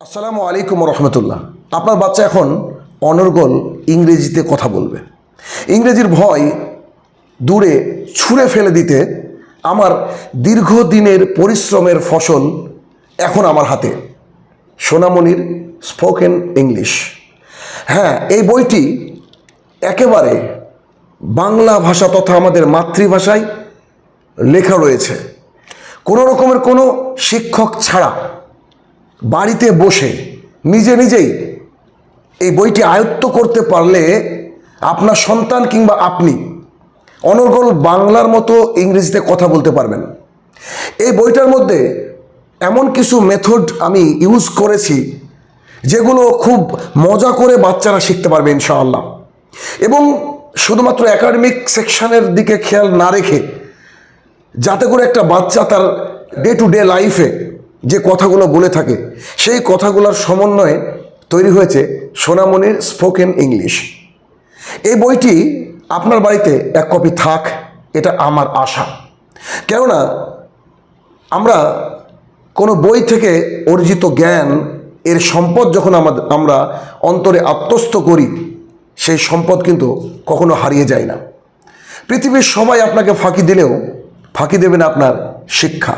আসসালামু আলাইকুম রহমতুল্লাহ। আপনার বাচ্চা এখন অনর্গল ইংরেজিতে কথা বলবে। ইংরেজির ভয় দূরে ছুঁড়ে ফেলে দিতে আমার দীর্ঘদিনের পরিশ্রমের ফসল এখন আমার হাতে। সোনামণির স্পোকেন ইংলিশ। হ্যাঁ এই বইটি একেবারে বাংলা ভাষা তথা আমাদের মাতৃভাষায় লেখা রয়েছে। কোনো রকমের কোনো শিক্ষক ছাড়া বাড়িতে বসে নিজে নিজেই এই বইটি আয়ত্ত করতে পারলে আপনার সন্তান কিংবা আপনি অনর্গল বাংলার মতো ইংরেজিতে কথা বলতে পারবেন। এই বইটার মধ্যে এমন কিছু মেথড আমি ইউজ করেছি, যেগুলো খুব মজা করে বাচ্চারা শিখতে পারবে ইনশাআল্লাহ। এবং শুধুমাত্র একাডেমিক সেকশনের দিকে খেয়াল না রেখে যাতে করে একটা বাচ্চা তার ডে টু ডে লাইফে যে কথাগুলো বলে থাকে, সেই কথাগুলোর সমন্বয়ে তৈরি হয়েছে সোনামণির স্পোকেন ইংলিশ। এই বইটি আপনার বাড়িতে এক কপি থাক, এটা আমার আশা। কেননা, আমরা কোনো বই থেকে অর্জিত জ্ঞান, এর সম্পদ যখন আমাদের আমরা অন্তরে আত্মস্থ করি, সেই সম্পদ কিন্তু কখনো হারিয়ে যায় না। পৃথিবীর সবাই আপনাকে ফাঁকি দিলেও, ফাঁকি দেবেন আপনার শিক্ষা।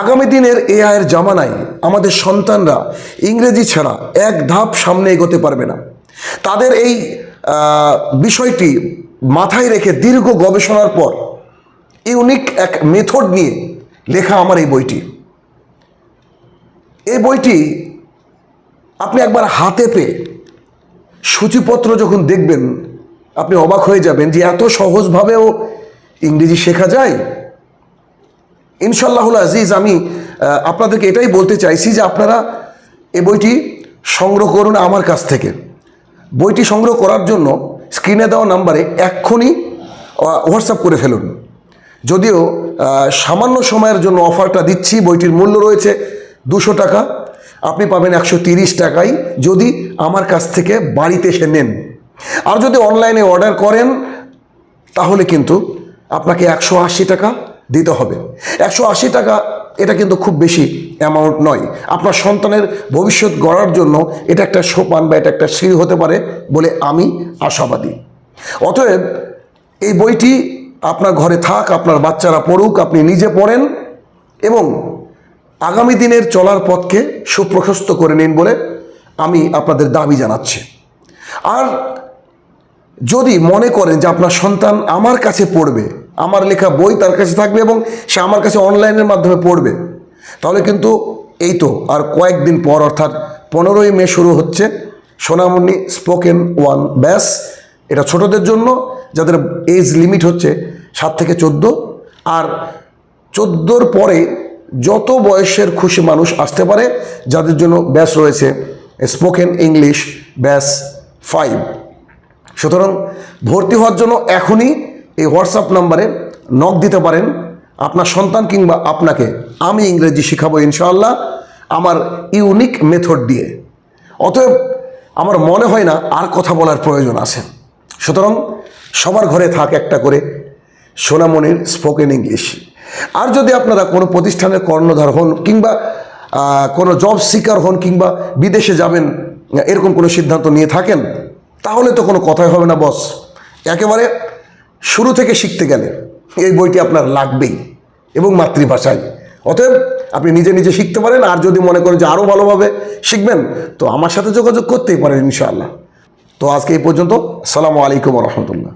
আগামী দিনের এআইয়ের জামানায় আমাদের সন্তানরা ইংরেজি ছাড়া এক ধাপ সামনে এগোতে পারবে না। তাদের এই বিষয়টি মাথায় রেখে দীর্ঘ গবেষণার পর ইউনিক এক মেথড নিয়ে লেখা আমার এই বইটি। এই বইটি আপনি একবার হাতে পেয়ে সূচিপত্র যখন দেখবেন, আপনি অবাক হয়ে যাবেন যে এত সহজভাবেও ইংরেজি শেখা যায়। ইনশাল্লাহুল আজিজ, আমি আপনাদেরকে এটাই বলতে চাইছি যে আপনারা এই বইটি সংগ্রহ করুন আমার কাছ থেকে। বইটি সংগ্রহ করার জন্য স্ক্রিনে দেওয়া নাম্বারে এক্ষুনি হোয়াটসঅ্যাপ করে ফেলুন। যদিও সামান্য সময়ের জন্য অফারটা দিচ্ছি, বইটির মূল্য রয়েছে দুশো টাকা। আপনি পাবেন একশো তিরিশ টাকায় যদি আমার কাছ থেকে বাড়িতে এসে নেন। আর যদি অনলাইনে অর্ডার করেন, তাহলে কিন্তু আপনাকে একশো আশি টাকা দিতে হবে। একশো আশি টাকা, এটা কিন্তু খুব বেশি অ্যামাউন্ট নয়। আপনার সন্তানের ভবিষ্যৎ গড়ার জন্য এটা একটা সোপান বা এটা একটা সিঁড়ি হতে পারে বলে আমি আশাবাদী। অতএব এই বইটি আপনার ঘরে থাক, আপনার বাচ্চারা পড়ুক, আপনি নিজে পড়েন এবং আগামী দিনের চলার পথকে সুপ্রশস্ত করে নিন বলে আমি আপনাদের দাবি জানাচ্ছি। আর যদি মনে করেন যে আপনার সন্তান আমার কাছে পড়বে আমার লেখা বই তার কাছে থাকবে এবং সে আমার কাছে অনলাইনের মাধ্যমে পড়বে। তাহলে কিন্তু এই তো আর কয়েকদিন পর, অর্থাৎ পনেরোই মে শুরু হচ্ছে সোনামণি স্পোকেন ওয়ান ব্যাস। এটা ছোটদের জন্য, যাদের এজ লিমিট হচ্ছে সাত থেকে চোদ্দ। আর চোদ্দোর পরে যত বয়সের খুশি মানুষ আসতে পারে, যাদের জন্য ব্যাস রয়েছে স্পোকেন ইংলিশ ব্যাস ফাইভ। সুতরাং ভর্তি হওয়ার জন্য এখনই এই হোয়াটসঅ্যাপ নাম্বারে নক দিতে পারেন। আপনার সন্তান কিংবা আপনাকে আমি ইংরেজি শেখাবো ইনশাআল্লাহ আমার ইউনিক মেথড দিয়ে। অতএব আমার মনে হয় না আর কথা বলার প্রয়োজন আছে। সুতরাং সবার ঘরে থাক একটা করে সোনামণির স্পোকেন ইংলিশ আর যদি আপনারা কোনো প্রতিষ্ঠানের কর্ণধার হন কিংবা কোনো জব সিকার হন কিংবা বিদেশে যাবেন, এরকম কোনো সিদ্ধান্ত নিয়ে থাকেন, তাহলে তো কোনো কথাই হবে না বস একেবারে শুরু থেকে শিখতে গেলে এই বইটি আপনার লাগবেই এবং মাতৃভাষায়। অতএব আপনি নিজে নিজে শিখতে পারেন, আর যদি মনে করেন যে আরও ভালোভাবে শিখবেন, তো আমার সাথে যোগাযোগ করতেই পারেন ইনশাআল্লাহ। তো আজকে এই পর্যন্ত সালামু আলাইকুম রহমতুল্লাহ।